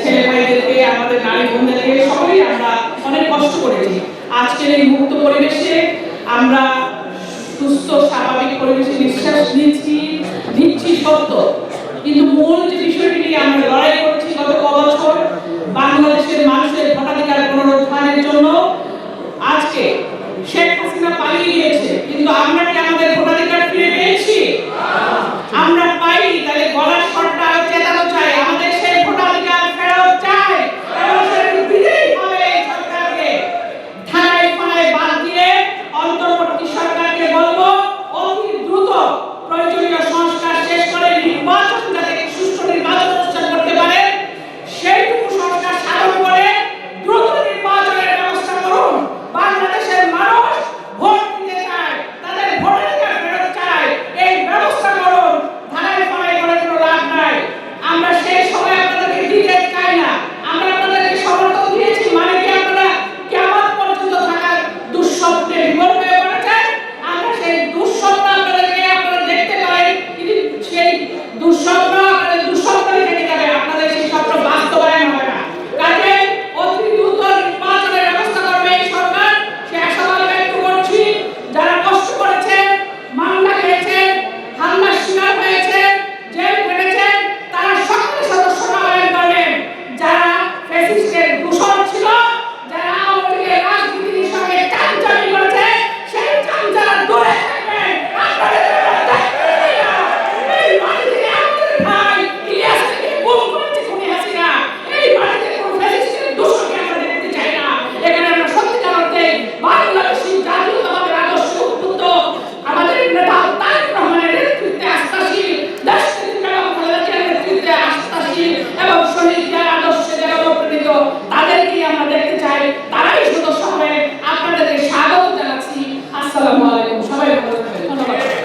ছেলে ভাইদেরকে আমাদের নারী বোনদেরকে সবাই আমরা অনেক কষ্ট করেছি আজকের এই মুক্ত পরিবেশে আমরা সুস্থ, স্বাভাবিক পরিবেশে নিঃশ্বাস নিচ্ছি নিচ্ছি সত্য। কিন্তু মূল যে বিষয়টি নিয়ে আমরা লড়াই করছি গত কবছর বাংলাদেশের মানুষের ভোটাধিকার পুনরুদ্ধারের জন্য, আজকে শেখ হাসিনা পালিয়ে গিয়েছে। কিন্তু আমরা